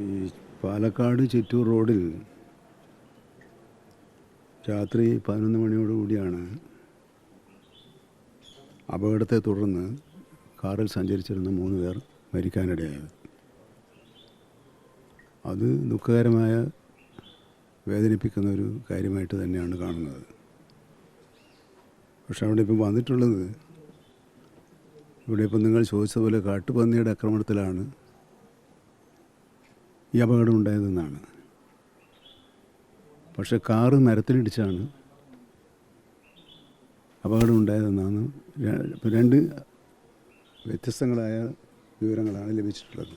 ഈ പാലക്കാട് ചിറ്റൂർ റോഡിൽ രാത്രി പതിനൊന്ന് മണിയോടുകൂടിയാണ് അപകടത്തെ തുടർന്ന് കാറിൽ സഞ്ചരിച്ചിരുന്ന മൂന്ന് പേർ മരിക്കാനിടയായത്. അത് ദുഃഖകരമായ വേദനിപ്പിക്കുന്ന ഒരു കാര്യമായിട്ട് തന്നെയാണ് കാണുന്നത്. പക്ഷെ അവിടെ ഇപ്പം വന്നിട്ടുള്ളത് ഇവിടെ ഇപ്പം നിങ്ങൾ ചോദിച്ചതുപോലെ കാട്ടുപന്നിയുടെ ആക്രമണത്തിലാണ് ഈ അപകടം ഉണ്ടായതെന്നാണ്. പക്ഷെ കാറ് മരത്തിലിടിച്ചാണ് അപകടം ഉണ്ടായതെന്നാണ് രണ്ട് വ്യത്യസ്തങ്ങളായ വിവരങ്ങളാണ് ലഭിച്ചിട്ടുള്ളത്.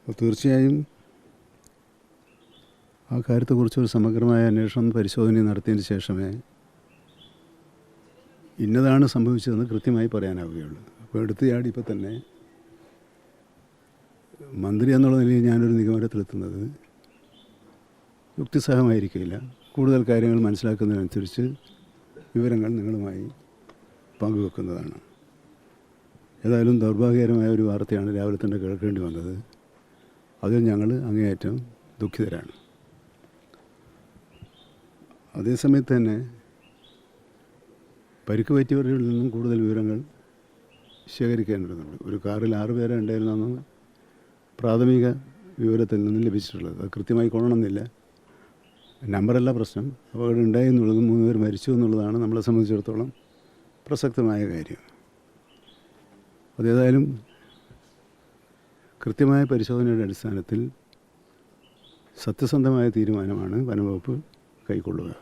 അപ്പോൾ തീർച്ചയായും ആ കാര്യത്തെക്കുറിച്ച് ഒരു സമഗ്രമായ അന്വേഷണം പരിശോധന നടത്തിയതിന് ശേഷമേ ഇന്നതാണ് സംഭവിച്ചതെന്ന് കൃത്യമായി പറയാനാവുകയുള്ളൂ. അപ്പോൾ എടുത്തയാടി ഇപ്പോൾ തന്നെ മന്ത്രി എന്നുള്ള നിലയിൽ ഞാനൊരു നിഗമനത്തിലെത്തുന്നത് യുക്തിസഹമായിരിക്കില്ല കൂടുതൽ കാര്യങ്ങൾ മനസ്സിലാക്കുന്നതിനനുസരിച്ച് വിവരങ്ങൾ നിങ്ങളുമായി പങ്കുവെക്കുന്നതാണ്. ഏതായാലും ദൗർഭാഗ്യകരമായ ഒരു വാർത്തയാണ് രാവിലെ തന്നെ കേൾക്കേണ്ടി വന്നത്. അതിൽ ഞങ്ങൾ അങ്ങേയറ്റം ദുഃഖിതരാണ്. അതേസമയത്ത് തന്നെ പരിക്ക് പറ്റിയവരിൽ നിന്നും കൂടുതൽ വിവരങ്ങൾ ശേഖരിക്കേണ്ടതുണ്ട് ഒരു കാറിൽ ആറ് പേരെ ഉണ്ടായിരുന്നെന്ന് പ്രാഥമിക വിവരത്തിൽ നിന്ന് ലഭിച്ചിട്ടുള്ളത്. അത് കൃത്യമായി കൊള്ളണമെന്നില്ല. നമ്പറല്ല പ്രശ്നം. അപകടം ഉണ്ടായി എന്നുള്ളതും മൂന്ന് പേർ മരിച്ചു എന്നുള്ളതാണ് നമ്മളെ സംബന്ധിച്ചിടത്തോളം പ്രസക്തമായ കാര്യം. അതേതായാലും കൃത്യമായ പരിശോധനയുടെ അടിസ്ഥാനത്തിൽ സത്യസന്ധമായ തീരുമാനമാണ് വനംവകുപ്പ് കൈക്കൊള്ളുക.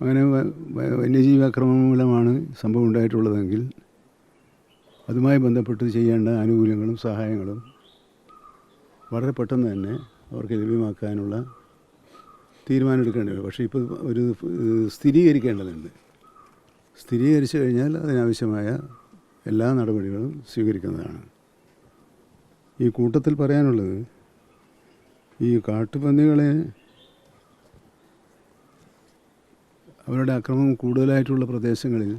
അങ്ങനെ വന്യജീവി ആക്രമണം മൂലമാണ് സംഭവം ഉണ്ടായിട്ടുള്ളതെങ്കിൽ അതുമായി ബന്ധപ്പെട്ട് ചെയ്യേണ്ട ആനുകൂല്യങ്ങളും സഹായങ്ങളും വളരെ പെട്ടെന്ന് തന്നെ അവർക്ക് ലഭ്യമാക്കാനുള്ള തീരുമാനമെടുക്കേണ്ടി വരും പക്ഷേ ഇപ്പോൾ ഒരു സ്ഥിരീകരിക്കേണ്ടതുണ്ട്. സ്ഥിരീകരിച്ചു കഴിഞ്ഞാൽ അതിനാവശ്യമായ എല്ലാ നടപടികളും സ്വീകരിക്കുന്നതാണ്. ഈ കൂട്ടത്തിൽ പറയാനുള്ളത് ഈ കാട്ടുപന്നികളെ അവരുടെ അക്രമം കൂടുതലായിട്ടുള്ള പ്രദേശങ്ങളിൽ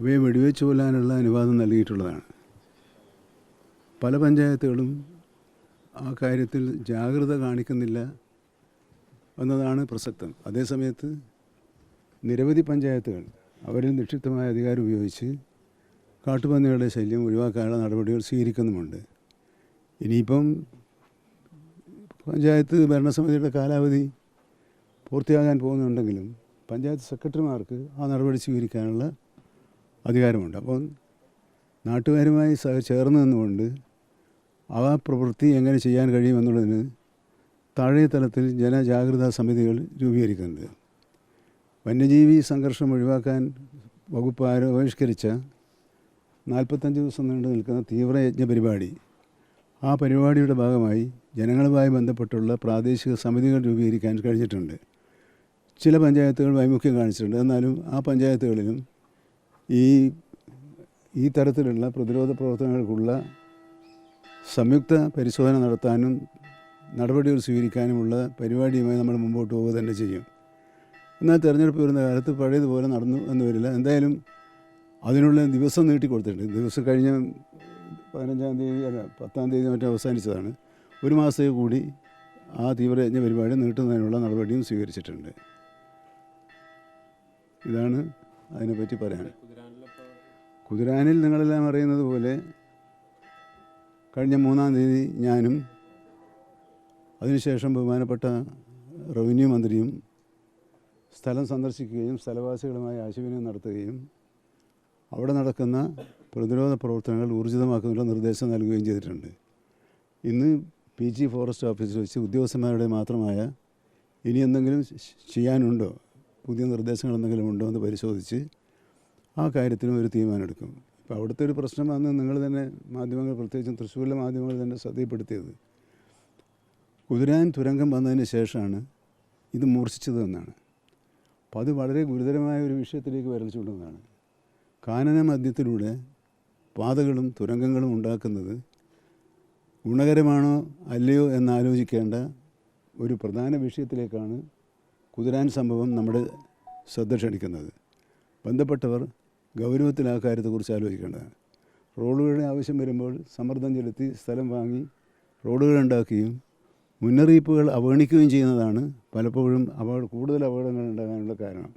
അവയെ വെടിവെച്ച് കൊല്ലാനുള്ള അനുവാദം നൽകിയിട്ടുള്ളതാണ്. പല പഞ്ചായത്തുകളും ആ കാര്യത്തിൽ ജാഗ്രത കാണിക്കുന്നില്ല എന്നതാണ് പ്രസക്തം. അതേസമയത്ത് നിരവധി പഞ്ചായത്തുകൾ അവരിൽ നിക്ഷിപ്തമായ അധികാരം ഉപയോഗിച്ച് കാട്ടുപന്നികളുടെ ശല്യം ഒഴിവാക്കാനുള്ള നടപടികൾ സ്വീകരിക്കുന്നുമുണ്ട്. ഇനിയിപ്പം പഞ്ചായത്ത് ഭരണസമിതിയുടെ കാലാവധി പൂർത്തിയാകാൻ പോകുന്നുണ്ടെങ്കിലും പഞ്ചായത്ത് സെക്രട്ടറിമാർക്ക് ആ നടപടി സ്വീകരിക്കാനുള്ള അധികാരമുണ്ട്. അപ്പോൾ നാട്ടുകാരുമായി ചേർന്ന് നിന്നുകൊണ്ട് ആ പ്രവൃത്തി എങ്ങനെ ചെയ്യാൻ കഴിയുമെന്നുള്ളതിന് താഴെ തലത്തിൽ ജനജാഗ്രതാ സമിതികൾ രൂപീകരിക്കുന്നത് വന്യജീവി സംഘർഷം ഒഴിവാക്കാൻ വകുപ്പ് ആരോപിഷ്കരിച്ച നാൽപ്പത്തഞ്ച് ദിവസം നീണ്ടു നിൽക്കുന്ന തീവ്രയജ്ഞ പരിപാടി ആ പരിപാടിയുടെ ഭാഗമായി ജനങ്ങളുമായി ബന്ധപ്പെട്ടുള്ള പ്രാദേശിക സമിതികൾ രൂപീകരിക്കാൻ കഴിഞ്ഞിട്ടുണ്ട്. ചില പഞ്ചായത്തുകൾ വൈമുഖ്യം കാണിച്ചിട്ടുണ്ട്. എന്നാലും ആ പഞ്ചായത്തുകളിലും ഈ ഈ തരത്തിലുള്ള പ്രതിരോധ പ്രവർത്തനങ്ങൾക്കുള്ള സംയുക്ത പരിശോധന നടത്താനും നടപടികൾ സ്വീകരിക്കാനുമുള്ള പരിപാടിയുമായി നമ്മൾ മുമ്പോട്ട് പോവുക തന്നെ ചെയ്യും. എന്നാൽ തിരഞ്ഞെടുപ്പ് വരുന്ന കാലത്ത് പഴയതുപോലെ നടന്നു എന്ന് വരില്ല. എന്തായാലും അതിനുള്ള ദിവസം നീട്ടി കൊടുത്തിട്ടുണ്ട്. ദിവസം കഴിഞ്ഞ പതിനഞ്ചാം തീയതി അല്ല പത്താം തീയതി മറ്റും അവസാനിച്ചതാണ്. ഒരു മാസത്തേക്ക് കൂടി ആ തീവ്രയജ്ഞ പരിപാടി നീട്ടുന്നതിനുള്ള നടപടിയും സ്വീകരിച്ചിട്ടുണ്ട്. ഇതാണ് അതിനെപ്പറ്റി പറയാൻ കുതിരാനിൽ നിങ്ങളെല്ലാം അറിയുന്നത് പോലെ കഴിഞ്ഞ മൂന്നാം തീയതി ഞാനും അതിനുശേഷം ബഹുമാനപ്പെട്ട റവന്യൂ മന്ത്രിയും സ്ഥലം സന്ദർശിക്കുകയും സ്ഥലവാസികളുമായി ആശയവിനിമയം നടത്തുകയും അവിടെ നടക്കുന്ന പ്രതിരോധ പ്രവർത്തനങ്ങൾ ഊർജിതമാക്കുന്നതിനുള്ള നിർദ്ദേശം നൽകുകയും ചെയ്തിട്ടുണ്ട്. ഇന്ന് പി ജി ഫോറസ്റ്റ് ഓഫീസിൽ വെച്ച് ഉദ്യോഗസ്ഥന്മാരുടെ മാത്രമായ ഇനി എന്തെങ്കിലും ചെയ്യാനുണ്ടോ? പുതിയ നിർദ്ദേശങ്ങൾ എന്തെങ്കിലും ഉണ്ടോ എന്ന് പരിശോധിച്ച് ആ കാര്യത്തിലും ഒരു തീരുമാനമെടുക്കും. ഇപ്പോൾ അവിടുത്തെ ഒരു പ്രശ്നമാണ് നിങ്ങൾ തന്നെ മാധ്യമങ്ങൾ പ്രത്യേകിച്ചും തൃശ്ശൂരിലെ മാധ്യമങ്ങൾ തന്നെ ശ്രദ്ധയിൽപ്പെടുത്തിയത്. കുതിരാൻ തുരങ്കം വന്നതിന് ശേഷമാണ് ഇത് മൂർച്ഛിച്ചത് എന്നാണ്. അപ്പോൾ അത് വളരെ ഗുരുതരമായ ഒരു വിഷയത്തിലേക്ക് വിരൽ ചൂണ്ടുന്നതാണ്. കാനന മധ്യത്തിലൂടെ പാതകളും തുരങ്കങ്ങളും ഉണ്ടാക്കുന്നത് ഗുണകരമാണോ അല്ലയോ എന്നാലോചിക്കേണ്ട ഒരു പ്രധാന വിഷയത്തിലേക്കാണ് കുതിരാൻ സംഭവം നമ്മുടെ ശ്രദ്ധ ക്ഷണിക്കുന്നത്. ബന്ധപ്പെട്ടവർ ഗൗരവത്തിൽ ആ കാര്യത്തെക്കുറിച്ച് ആലോചിക്കേണ്ടതാണ് റോഡുകളുടെ ആവശ്യം വരുമ്പോൾ സമ്മർദ്ദം ചെലുത്തി സ്ഥലം വാങ്ങി റോഡുകൾ ഉണ്ടാക്കുകയും മുന്നറിയിപ്പുകൾ അവഗണിക്കുകയും ചെയ്യുന്നതാണ് പലപ്പോഴും അപകട കൂടുതൽ അപകടങ്ങൾ ഉണ്ടാകാനുള്ള കാരണം.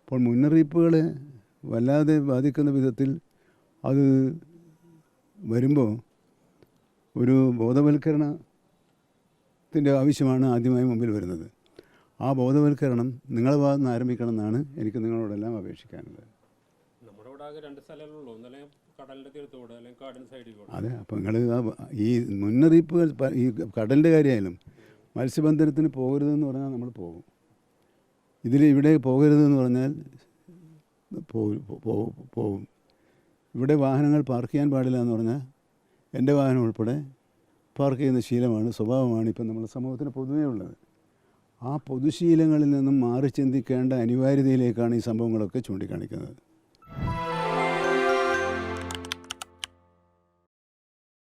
അപ്പോൾ മുന്നറിയിപ്പുകളെ വല്ലാതെ ബാധിക്കുന്ന വിധത്തിൽ അത് വരുമ്പോൾ ഒരു ബോധവൽക്കരണത്തിന്റെ ആവശ്യമാണ് ആദ്യമായി മുമ്പിൽ വരുന്നത്. ആ ബോധവൽക്കരണം നിങ്ങളുടെ ഭാഗത്ത് നിന്ന് ആരംഭിക്കണം എന്നാണ് എനിക്ക് നിങ്ങളോടെല്ലാം അപേക്ഷിക്കാനുള്ളത്. രണ്ട് സ്ഥലങ്ങളുള്ളൂ. അല്ലെങ്കിൽ അതെ അപ്പോൾ നിങ്ങൾ ഈ മുന്നറിയിപ്പുകൾ ഈ കടലിന്റെ കാര്യമായാലും മത്സ്യബന്ധനത്തിന് പോകരുതെന്ന് പറഞ്ഞാൽ നമ്മൾ പോകും. ഇതിൽ ഇവിടെ പോകരുതെന്ന് പറഞ്ഞാൽ പോകും. ഇവിടെ വാഹനങ്ങൾ പാർക്ക് ചെയ്യാൻ പാടില്ല എന്ന് പറഞ്ഞാൽ എന്റെ വാഹനം ഉൾപ്പെടെ പാർക്ക് ചെയ്യുന്ന ശീലമാണ് സ്വഭാവമാണ് ഇപ്പം നമ്മുടെ സമൂഹത്തിന് പൊതുവേ ഉള്ളത്. ആ പൊതുശീലങ്ങളിൽ നിന്നും മാറി ചിന്തിക്കേണ്ട അനിവാര്യതയിലേക്കാണ് ഈ സംഭവങ്ങളൊക്കെ ചൂണ്ടിക്കാണിക്കുന്നത്.